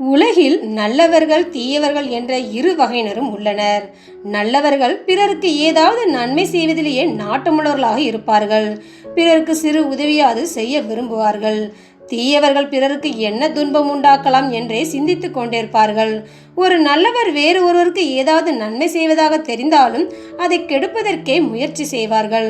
உலகில் நல்லவர்கள் தீயவர்கள் என்ற இரு வகையினரும் உள்ளனர். நல்லவர்கள் பிறருக்கு ஏதாவது நன்மை செய்வதிலேயே நாட்டமுள்ளவர்களாக இருப்பார்கள். பிறருக்கு சிறு உதவியாவது செய்ய விரும்புவார்கள். தீயவர்கள் பிறருக்கு என்ன துன்பம் உண்டாக்கலாம் என்றே சிந்தித்து கொண்டிருப்பார்கள். ஒரு நல்லவர் வேறு ஒருவருக்கு ஏதாவது நன்மை செய்வதாக தெரிந்தாலும் அதை கெடுப்பதற்கே முயற்சி செய்வார்கள்.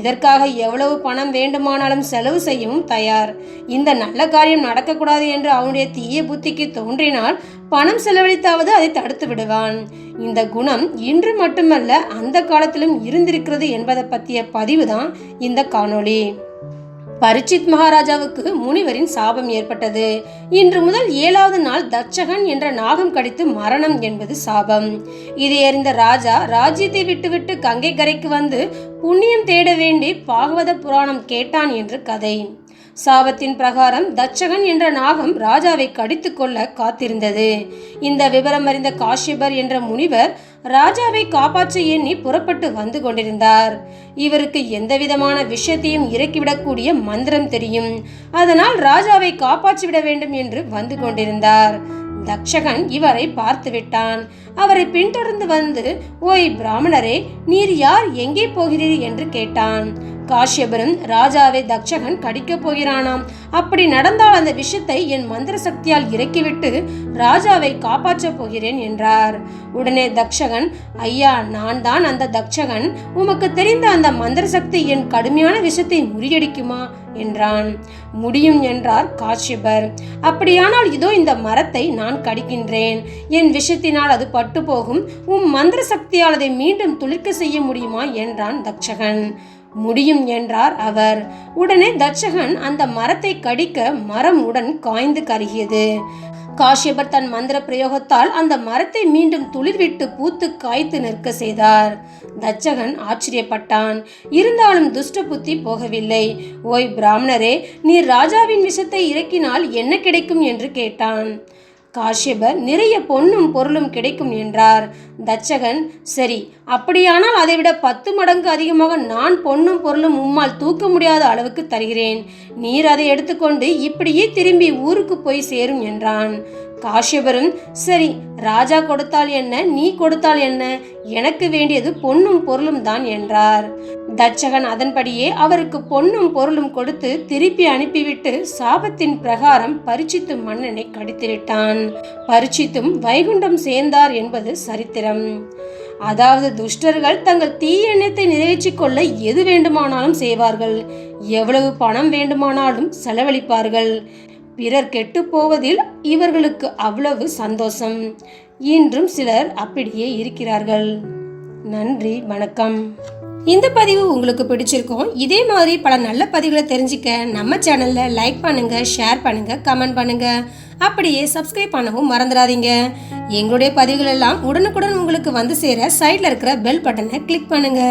இதற்காக எவ்வளவு பணம் வேண்டுமானாலும் செலவு செய்யவும் தயார். இந்த நல்ல காரியம் நடக்கக்கூடாது என்று அவனுடைய தீய புத்திக்கு தோன்றினால் பணம் செலவழித்தாவது அதை தடுத்து விடுவான். இந்த குணம் இன்று மட்டுமல்ல அந்த காலத்திலும் இருந்திருக்கிறது என்பதை பற்றிய பதிவு தான் இந்த காணொளி. பரிச்சித் மகாராஜாவுக்கு முனிவரின் சாபம் ஏற்பட்டது. இன்று முதல் ஏழாவது நாள் தட்சகன் என்ற நாகம் கடித்து மரணம் என்பது சாபம். இதை அறிந்த ராஜா ராஜ்யத்தை விட்டுவிட்டு கங்கை கரைக்கு வந்து புண்ணியம் தேட வேண்டி பாகவத புராணம் கேட்டான் என்று கதை. சாபத்தின் பிரகாரம் தட்சகன் என்ற நாகம் ராஜாவை கடித்து கொள்ள காத்திருந்தது. இந்த விவரம் அறிந்த காஷ்யபர் என்ற முனிவர் ராஜாவை காப்பாற்ற எண்ணி புறப்பட்டு வந்து கொண்டிருந்தார். இவருக்கு எந்த விதமான விஷயத்தையும் இறக்கிவிடக்கூடிய மந்திரம் தெரியும். அதனால் ராஜாவை காப்பாற்றிவிட வேண்டும் என்று வந்து கொண்டிருந்தார். தக்ஷகன் இவரை பார்த்து விட்டான். அவரை பின்தொடர்ந்து வந்து ஓய் பிராமணரே நீர் யார் எங்கே போகிறீர்? என்று கேட்டான். காஷ்யபரன் ராஜாவை தக்ஷகன் கடிக்கப் போகிறானாம். அப்படி நடந்தால் அந்த விஷயத்தை என் மந்திர சக்தியால் இறக்கிவிட்டு ராஜாவை காப்பாற்றப் போகிறேன் என்றார். உடனே தக்ஷகன் ஐயா நான் தான் அந்த தக்ஷகன். உமக்கு தெரிந்த அந்த மந்திர சக்தி என் கடுமையான விஷத்தை முறியடிக்குமா? என்றான். முடியும் என்றார் காஷ்யபர். அப்படியானால் இதோ இந்த மரத்தை நான் கடிக்கின்றேன். என் விஷத்தினால் அது பட்டு போகும் உம் மந்திர சக்தியால் அதை மீண்டும் துளிர்க்க செய்ய முடியுமா? என்றான் தக்ஷகன். முடியும் என்றார் அவர். உடனே தட்சகன் அந்த மரத்தை கடிக்க மரம் உடன் காய்ந்து கருகியது. காஷ்யபர் தன் மந்திர பிரயோகத்தால் அந்த மரத்தை மீண்டும் துளிர்விட்டு பூத்து காய்த்து நிற்க செய்தார். தச்சகன் ஆச்சரியப்பட்டான். இருந்தாலும் துஷ்ட புத்தி போகவில்லை. ஓய் பிராமணரே நீர் ராஜாவின் விஷத்தை இறக்கினால் என்ன கிடைக்கும் என்று கேட்டான். காஷ்யபர் நிறைய பொன்னும் பொருளும் கிடைக்கும் என்றார். தச்சகன் சரி அப்படியானால் அதைவிட பத்து மடங்கு அதிகமாக நான் பொன்னும் பொருளும் உம்மால் தூக்க முடியாத அளவுக்கு தருகிறேன். நீர் அதை எடுத்துக்கொண்டு இப்படியே திரும்பி ஊருக்கு போய் சேரும் என்றான். காஷ்யபரன் சரி ராஜா கொடுத்தால் என்ன நீ கொடுத்தால் என்ன? எனக்கு வேண்டியது பொன்னும் பொருளும் தான் என்றார். தட்சகன் அதன்படியே அவருக்கு பொன்னும் பொருளும் கொடுத்து திருப்பி அனுப்பிவிட்டு சாபத்தின் பிரகாரம் பரிச்சித்து மன்னனை கடித்துவிட்டான் பரிச்சித்தும் வைகுண்டம் சேர்ந்தார் என்பது சரித்திரம். அதாவது துஷ்டர்கள் தங்கள் தீயெண்ணத்தை நிறைவேற்றி நிறைவேற்றிக் கொள்ள எது வேண்டுமானாலும் செய்வார்கள். எவ்வளவு பணம் வேண்டுமானாலும் செலவழிப்பார்கள். பிறர் கெட்டு போவதில் இவர்களுக்கு அவ்வளவு சந்தோஷம். இன்றும் சிலர் அப்படியே இருக்கிறார்கள். நன்றி வணக்கம். இந்த பதிவு உங்களுக்கு பிடிச்சிருக்கும் இதே மாதிரி பல நல்ல பதிவுகளை தெரிஞ்சுக்க நம்ம சேனல்ல லைக் பண்ணுங்க ஷேர் பண்ணுங்க கமெண்ட் பண்ணுங்க. அப்படியே சப்ஸ்கிரைப் பண்ணவும் மறந்துடாதீங்க. எங்களுடைய பதிவுகள் எல்லாம் உடனுக்குடன் உங்களுக்கு வந்து சேர சைடில் இருக்கிற பெல் பட்டனை கிளிக் பண்ணுங்க.